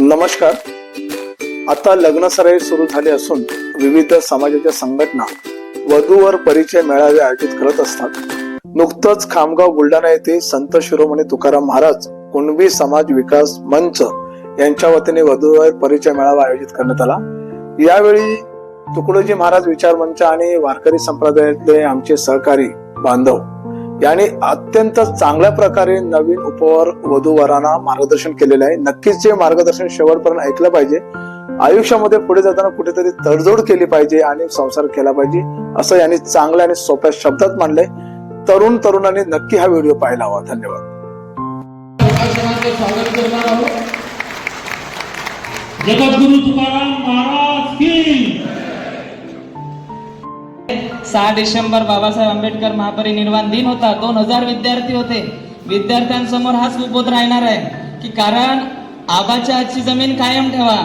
नमस्कार. आता लग्न सराई सुरू झाली असून विविध समाजाच्या संघटना वधूवर परिचय मेळावे आयोजित करत असतात. नुकतंच खामगाव बुलढाणा येथे संत शिरोमणी तुकाराम महाराज कुणबी समाज विकास मंच यांच्या वतीने वधूवर परिचय मेळावा आयोजित करण्यात आला. यावेळी तुकडोजी महाराज विचार मंच आणि वारकरी संप्रदायातले आमचे सहकारी बांधव यांनी अत्यंत चांगल्या प्रकारे नवीन उपवर वधूवरांना मार्गदर्शन केलेलं आहे. नक्कीच जे मार्गदर्शन शेवटपर्यंत ऐकलं पाहिजे आयुष्यामध्ये पुढे जाताना कुठेतरी तडजोड केली पाहिजे आणि संसार केला पाहिजे असं यांनी चांगल्या आणि सोप्या शब्दात मांडलंय तरुण तरुणांनी नक्की हा व्हिडिओ पाहायला हवा. धन्यवाद. जगद्गुरु तुकाराम महाराज सहा डिसेंबर बाबासाहेब आंबेडकर महापरिनिर्वाण दिन होता. दोन हजार विद्यार्थी होते. विद्यार्थ्यांसमोर हाच उपबोध राहणार आहे की कारण आबाच्या आजची जमीन कायम ठेवा.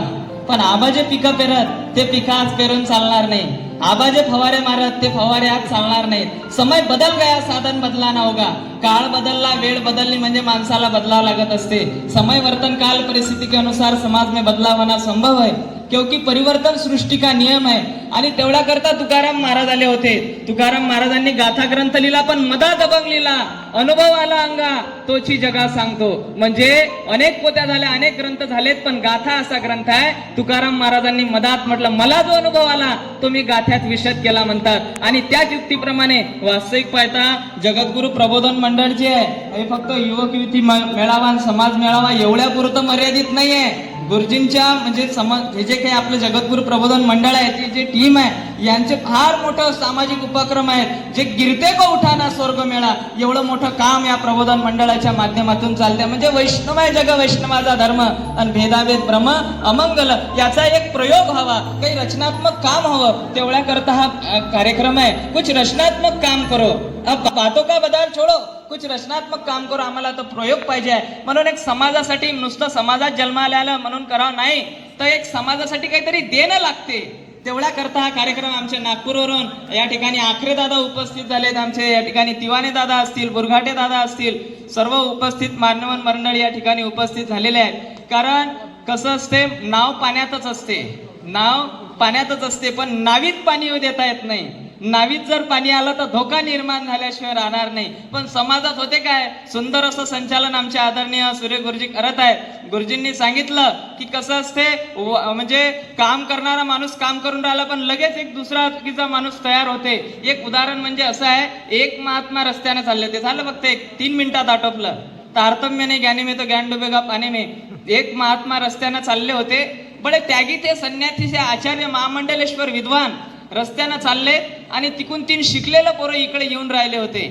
पण आबा जे पिकं पेरत ते पिकं आज पेरून चालणार नाही. आबा जे फवारे मारत ते फवारे आज चालणार नाहीत. समय बदल गया साधन बदला ना होगा. काळ बदलला वेळ बदलली म्हणजे माणसाला बदलावं लागत असते. समय वर्तन काल परिस्थिती के अनुसार समाज में बदलाव होना संभव है. क्योंकि परिवर्तन सृष्टी का नियम आहे आणि तेवढा करता तुकाराम महाराज आले होते. तुकाराम महाराजांनी गाथा ग्रंथ लिहिला पण मधात अभंग लिहिला. अनुभव आला अंगा तोची जगा सांगतो. म्हणजे अनेक पोत्या झाल्या अनेक ग्रंथ झालेत पण गाथा असा ग्रंथ आहे. तुकाराम महाराजांनी मधात म्हटलं मला जो अनुभव आला तो मी गाथ्यात विशद केला म्हणतात. आणि त्याच युक्तीप्रमाणे वास्तविक पाहता जगद्गुरु प्रबोधन मंडळ जे आहे. हे फक्त युवक युवती मेळावा आणि समाज मेळावा एवढ्या पुरतं मर्यादित नाहीये. गुरुजींच्या म्हणजे समाज हे जे काही आपलं जगद्गुरु प्रबोधन मंडळ आहे ती जी टीम आहे यांचे फार मोठं सामाजिक उपक्रम आहेत. जे गिरते को उठाना स्वर्ग मेळा एवढं मोठं काम या प्रबोधन मंडळाच्या माध्यमातून चालते म्हणजे वैष्णव आहे जग वैष्णवाचा धर्म आणि भेदाभेद भ्रम अमंगल याचा एक प्रयोग व्हावा. काही रचनात्मक काम हवं तेवढ्या करता हा कार्यक्रम आहे. कुछ रचनात्मक काम करो. अब बातों का बदार छोडो. कुछ रचनात्मक काम करू आम्हाला तर प्रयोग पाहिजे. आहे म्हणून एक समाजासाठी नुसतं समाजात जन्माला आलं म्हणून करावं नाही. तर एक समाजासाठी काहीतरी देणं लागते. तेवढ्या करता हा कार्यक्रम आमच्या नागपूरवरून. या ठिकाणी आखरे दादा उपस्थित झालेत आमचे. या ठिकाणी तिवाने दादा असतील बुरघाटे दादा असतील सर्व उपस्थित मान्यवन मंडळ या ठिकाणी उपस्थित झालेले आहेत. कारण कसं असते नाव पाण्यातच असते. नाव पाण्यातच असते पण नावीत पाणी येऊ देता येत नाही. नावीत जर पाणी आलं तर धोका निर्माण झाल्याशिवाय राहणार नाही. पण समाजात होते काय? सुंदर असं संचालन आमचे आदरणीय सूर्य गुरुजी करत आहेत. गुरुजींनी सांगितलं की कसं असते? व- म्हणजे काम करणारा माणूस काम करून राहिला पण लगेच एक दुसरा चुकीचा माणूस तयार होते. एक उदाहरण म्हणजे असं आहे एक महात्मा रस्त्याने चालले ते झालं फक्त एक तीन मिनिटात आटोपलं. तारतम्य नाही ज्ञानी में तो ज्ञान डुबेगा पाणी एक महात्मा रस्त्यानं चालले होते. बडे त्यागी ते संन्यासीचे आचार्य महामंडलेश्वर विद्वान रस्त्यानं चालले. आणि तिकून तीन शिकलेलं पोरं इकडे येऊन राहिले होते.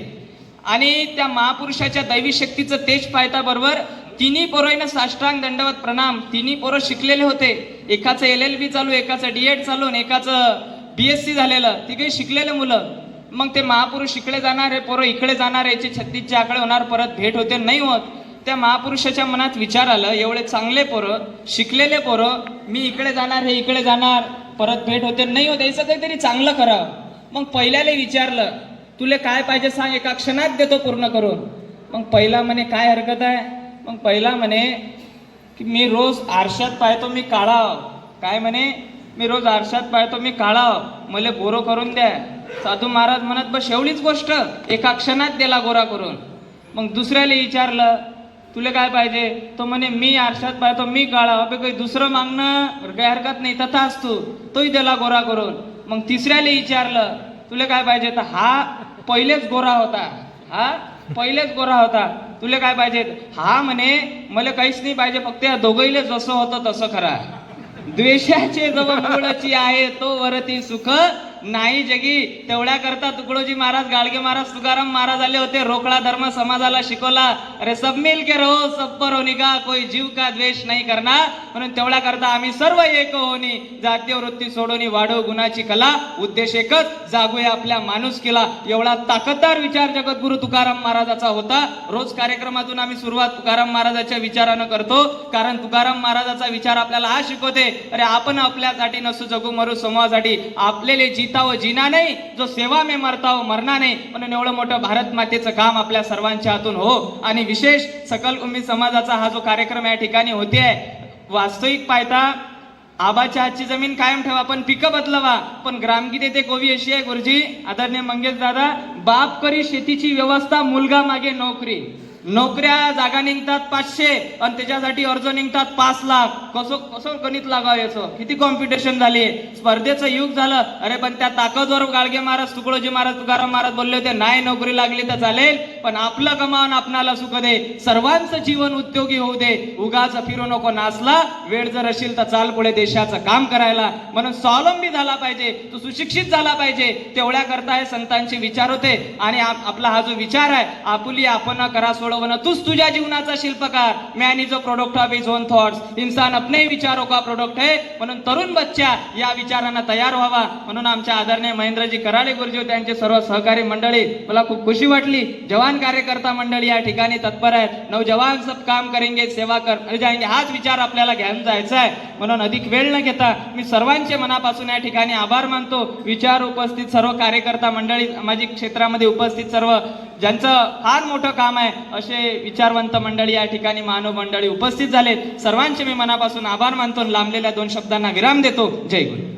आणि त्या महापुरुषाच्या दैवी शक्तीचं तेज पाहता बरोबर तिन्ही पोरोईनं साष्टांग दंडवत प्रणाम. तिन्ही पोरं शिकलेले होते. एकाचं एल एल बी चालू एकाचं डी एड चालू आणि एकाचं बी एस सी झालेलं. तिघे शिकलेले मुलं. मग ते महापुरुष इकडे जाणारे पोरं इकडे जाणार याचे छत्तीसचे आकडे होणार परत भेट होते नाही होत. त्या महापुरुषाच्या मनात विचार आलं एवढे चांगले पोरं शिकलेले पोरं मी इकडे जाणार हे इकडे जाणार परत भेट होते नाही होत याचं काहीतरी चांगलं करावं. मग पहिल्याला विचारलं तुले काय पाहिजे सांग एका क्षणात देतो पूर्ण करून. मग पहिला म्हणे काय हरकत आहे? मग पहिला म्हणे की मी रोज आरशात पाहतो मी काळा काय म्हणे मी रोज आरशात पाहतो मी काळा मला गोरो करून द्या. साधू महाराज म्हणत बस एवढीच गोष्ट एका क्षणात दिला गोरा करून. मग दुसऱ्याला विचारलं तुला काय पाहिजे? तो म्हणे मी आरशात पाहतो मी काळा अबे काही दुसरं मागणं काही हरकत नाही तथाच तू तोही दिला गोरा करून. मग तिसऱ्याला विचारलं तुला काय पाहिजे तर हा पहिलेच गोरा होता. हा पहिलेच गोरा होता. तुला काय पाहिजे हा म्हणे मला काहीच नाही पाहिजे फक्त या दोघईले जसं होतं तसं खरा द्वेषाचे जवळ आहे तो वरती सुख नाही जगी तेवढ्या करता तुकडोजी महाराज गाडगे महाराज तुकाराम महाराज आले होते रोकडा धर्म समाजाला शिकवला. अरे सब मिल के रहो सब पर होनी का कोई जीव का द्वेष नाही करणार म्हणून तेवढ्या करता आम्ही सर्व एक होनी जातीय वृत्ती सोडवणी वाढव गुणाची कला. उद्देश एकच जागूया आपल्या माणूस केला एवढा ताकददार विचार जगद्गुरु तुकाराम महाराजाचा होता. रोज कार्यक्रमातून आम्ही सुरुवात तुकाराम महाराजाच्या विचारानं करतो. कारण तुकाराम महाराजाचा विचार आपल्याला हा शिकवते. अरे आपण आपल्यासाठी नसू जगू मरू समूहासाठी आपलेले जितावं जिना नाही जो सेवा में व हो मरणा नाही. म्हणून एवढं मोठं भारत मातेचं काम आपल्या सर्वांच्या हातून हो. आणि विशेष सकल कुंभी समाजाचा हा जो कार्यक्रम या ठिकाणी होते आहे वास्तविक पाहता आबाच्या हातची जमीन कायम ठेवा पण पिकं बदलवा. पण ग्रामगीते ते कोवी अशी आहे गुरुजी. आदरणीय मंगेश दादा बाप करी शेतीची व्यवस्था मुलगा मागे नोकरी. नोकऱ्या जागा निघतात पाचशे आणि त्याच्यासाठी अर्ज निघतात पाच लाख. कसं कसं गणित लागावं याचं? किती कॉम्पिटिशन झाली? स्पर्धेचं युग झालं. अरे पण त्या ताकदवर गाडगे महाराज तुकडोजी महाराज तुकाराम महाराज बोलले होते नाही नोकरी लागली तर चालेल पण आपलं कमावून आपणाला सुख दे. सर्वांचं जीवन उद्योगी होऊ दे. उगाच फिरू नको नाचला. वेळ जर असेल तर चाल पुढे देशाचं काम करायला. म्हणून स्वावलंबी झाला पाहिजे. तू सुशिक्षित झाला पाहिजे. तेवढ्या करता हे संतांचे विचार होते. आणि आप- आपला हा जो विचार आहे आपुली आपण करा सोडवणं तूच तुझ्या जीवनाचा शिल्पकार. Man is a product of his own thoughts इंसान अपने ही विचारों का प्रोडक्ट है. म्हणून तरुण बच्चा या विचारांना तयार व्हावा. म्हणून आमच्या आदरणीय महेंद्रजी कराळे गुरुजी त्यांचे सर्व सहकारी मंडळी मला खूप खुशी वाटली. जवान कार्यकर्ता मंडळी या ठिकाणी तत्पर आहेत. नवजवान सब काम करेंगे सेवा कर जाएंगे. हाच विचार आपल्याला घेऊन जायचा आहे. म्हणून अधिक वेळ न घेता मी सर्वांचे मनापासून या ठिकाणी आभार मानतो. विचार उपस्थित सर्व कार्यकर्ता मंडळी सामाजिक क्षेत्रामध्ये उपस्थित सर्व ज्यांचं फार मोठं काम आहे असे विचारवंत मंडळी या ठिकाणी मानव मंडळी उपस्थित झालेत. सर्वांचे मी मनापासून आभार मानतो लांबलेल्या दोन शब्दांना विराम देतो. जय गुरु.